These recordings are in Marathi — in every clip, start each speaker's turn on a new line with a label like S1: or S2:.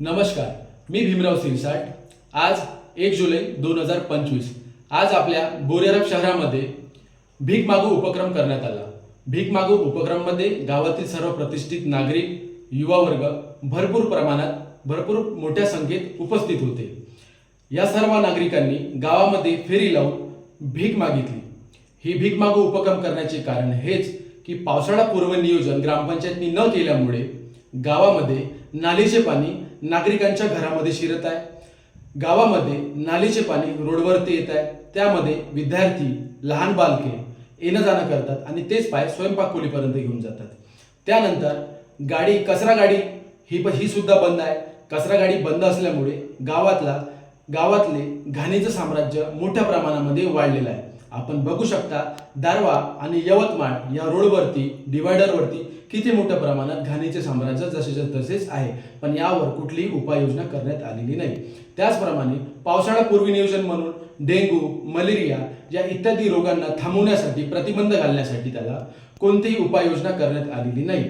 S1: नमस्कार मी भीमराव सिरसाट आज एक जुलै दोन हजार पंचवीस. आज आपल्या बोरेरब शहरामध्ये भीक मागू उपक्रम करण्यात आला. भीक मागू उपक्रममध्ये गावातील सर्व प्रतिष्ठित नागरिक युवा वर्ग भरपूर प्रमाणात भरपूर मोठ्या संख्येत उपस्थित होते. या सर्व नागरिकांनी गावामध्ये फेरी लावून भीक मागितली. ही भीक मागू उपक्रम करण्याचे कारण हेच की पावसाळा पूर्व नियोजन ग्रामपंचायतनी न केल्यामुळे गावामध्ये नालीचे पाणी नागरिकांच्या घरामध्ये शिरत आहे. गावामध्ये नालीचे पाणी रोडवरती येत आहे. त्यामध्ये विद्यार्थी लहान बालके येणं जाणं करतात आणि तेच पाय स्वयंपाक खोलीपर्यंत घेऊन जातात. त्यानंतर गाडी कचरा गाडी ही पण ही सुद्धा बंद आहे. कचरा गाडी बंद असल्यामुळे गावातला गावातले घाणीचं साम्राज्य मोठ्या प्रमाणामध्ये वाढलेलं आहे. आपण बघू शकता दारवा आणि यवतमाळ या रोडवरती डिवायडरवरती किती मोठ्या प्रमाणात घाणीचे साम्राज्य जसेच्या तसेच आहे. पण यावर कुठलीही उपाययोजना करण्यात आलेली नाही. त्याचप्रमाणे पावसाळापूर्वी नियोजन म्हणून डेंग्यू मलेरिया या इत्यादी रोगांना थांबवण्यासाठी प्रतिबंध घालण्यासाठी त्याला कोणतीही उपाययोजना करण्यात आलेली नाही.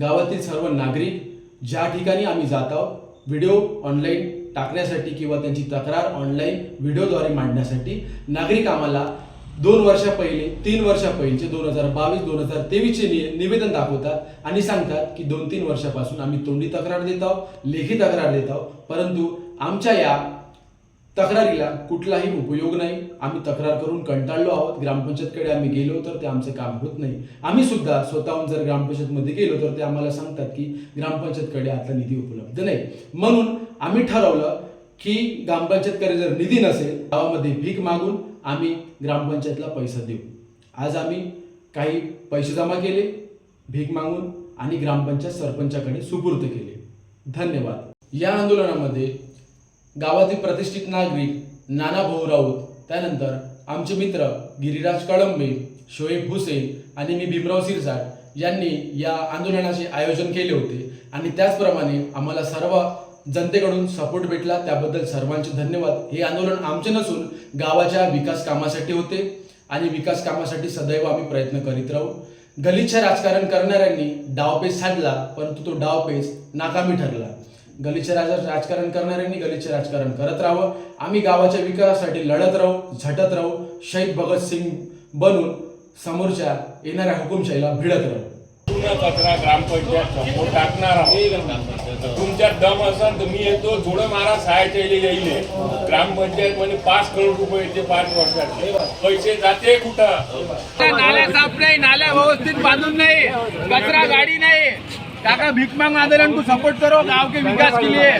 S1: गावातील सर्व नागरिक ज्या ठिकाणी आम्ही जात आहोत व्हिडिओ ऑनलाईन टाकण्यासाठी किंवा त्यांची तक्रार ऑनलाईन व्हिडिओद्वारे मांडण्यासाठी नागरिक आम्हाला दोन वर्षा पहिले तीन वर्षा पहिलेचे दोन हजार बावीस दोन हजार तेवीसचे निवेदन दाखवतात आणि सांगतात की दोन तीन वर्षापासून आम्ही तोंडी तक्रार देत आहोत लेखी तक्रार देत आहोत परंतु आमच्या या तक्रारीला कुठलाही उपयोग नाही. आम्ही तक्रार करून कंटाळलो आहोत. ग्रामपंचायतकडे आम्ही गेलो तर ते आमचे काम होत नाही. आम्ही सुद्धा स्वतःहून जर ग्रामपंचायतमध्ये गेलो तर ते आम्हाला सांगतात की ग्रामपंचायतकडे आता निधी उपलब्ध नाही. म्हणून आम्ही ठरवलं की ग्रामपंचायतकडे जर निधी नसेल गावामध्ये भीक मागून आम्ही ग्रामपंचायतला पैसा देऊ. आज आम्ही काही पैसे जमा केले भीक मागून आणि ग्रामपंचायत सरपंचाकडे सुपूर्द केले. धन्यवाद. या आंदोलनामध्ये गावातील प्रतिष्ठित नागरिक नाना भाऊ राऊत त्यानंतर आमचे मित्र गिरिराज कळंबे शोएब हुसेन आणि मी भीमराव सिरसाट यांनी या आंदोलनाचे आयोजन केले होते. आणि त्याचप्रमाणे आम्हाला सर्व जनतेकडून सपोर्ट भेटला. त्याबद्दल सर्वांचे धन्यवाद. हे आंदोलन आमचे नसून गावाच्या विकास कामासाठी होते आणि विकास कामासाठी सदैव आम्ही प्रयत्न करीत राहू. गलिच्छ राजकारण करणाऱ्यांनी डावपेच साधला परंतु तो डावपेच नाकामी ठरला. गलिच्छ राज राजकारण करणाऱ्यांनी गलिच्छ राजकारण करत राहावं. आम्ही गावाच्या विकासासाठी लढत राहू झटत राहू. शहीद भगतसिंग बनून समोरच्या येणाऱ्या हुकुमशाहीला भिडत राहू.
S2: पूर्ण कचरा ग्रामपंचायत समोर टाकणार आहोत. तुमच्यात दम असेल तर मी येतो. थोडं मारा सहायच्या येईल. ग्रामपंचायत म्हणजे पाच करोड रुपये येते पाच वर्षात पैसे जाते कुठं?
S3: नाल्या साफ नाही नाल्या व्यवस्थित बांधून नाही कचरा गाडी नाही. काका भीक मांग आंदोलन को सपोर्ट करो गांव के विकास के लिए